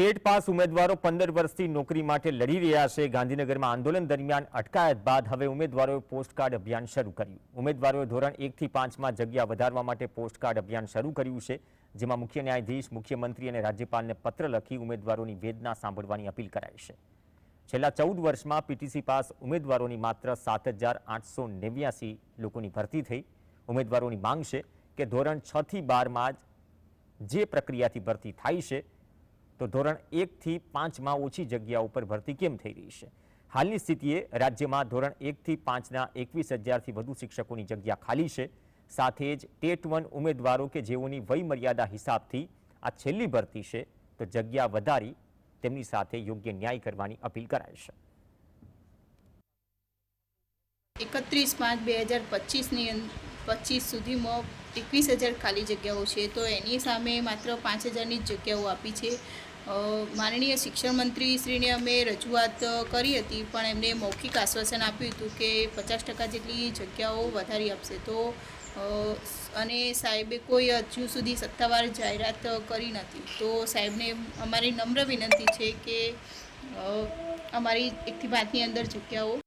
TET pass ઉમેદવારો પંદર વર્ષથી નોકરી માટે લડી રહ્યા છે. ગાંધીનગરમાં આંદોલન દરમિયાન અટકાયત બાદ હવે ઉમેદવારોએ પોસ્ટકાર્ડ અભિયાન શરૂ કર્યું. ઉમેદવારોએ ધોરણ એકથી પાંચમાં જગ્યા વધારવા માટે પોસ્ટકાર્ડ અભિયાન શરૂ કર્યું છે, જેમાં મુખ્ય ન્યાયાધીશ, મુખ્યમંત્રી અને રાજ્યપાલને પત્ર લખી ઉમેદવારોની વેદના સાંભળવાની અપીલ કરાઈ છે. છેલ્લા ચૌદ વર્ષમાં પીટીસી પાસ ઉમેદવારોની માત્ર સાત હજાર આઠસો નેવ્યાસી લોકોની ભરતી થઈ. ઉમેદવારોની માંગ છે કે ધોરણ છથી બારમાં જ જે પ્રક્રિયાથી ભરતી થાય છે તો ધોરણ એકથી પાંચમાં ઓછી જગ્યા ઉપર ભરતી કેમ થઈ રહી છે? હાલની સ્થિતિએ રાજ્યમાં ધોરણ એકથી પાંચના એકવીસ હજારથી વધુ શિક્ષકોની જગ્યા ખાલી છે. સાથે જ ટેટ વન ઉમેદવારો કે જેઓની વયમર્યાદા હિસાબથી આ છેલ્લી ભરતી છે, તો જગ્યા વધારી તેમની સાથે યોગ્ય ન્યાય કરવાની અપીલ કરાય છે. એકત્રીસ પાંચ બે હજાર પચીસની પચીસ સુધીમાં એકવીસ હજાર ખાલી જગ્યાઓ છે, તો એની સામે માત્ર પાંચ હજારની જ જગ્યાઓ આપી છે. માનનીય શિક્ષણ મંત્રી શ્રીને અમે રજૂઆત કરી હતી, પણ એમને મૌખિક આશ્વાસન આપ્યું હતું કે પચાસ ટકા જેટલી જગ્યાઓ વધારી આપશે. તો અને સાહેબે કોઈ હજુ સુધી સત્તાવાર જાહેરાત કરી નથી. તો સાહેબને અમારી નમ્ર વિનંતી છે કે અમારી એકથી પાંચની અંદર જગ્યાઓ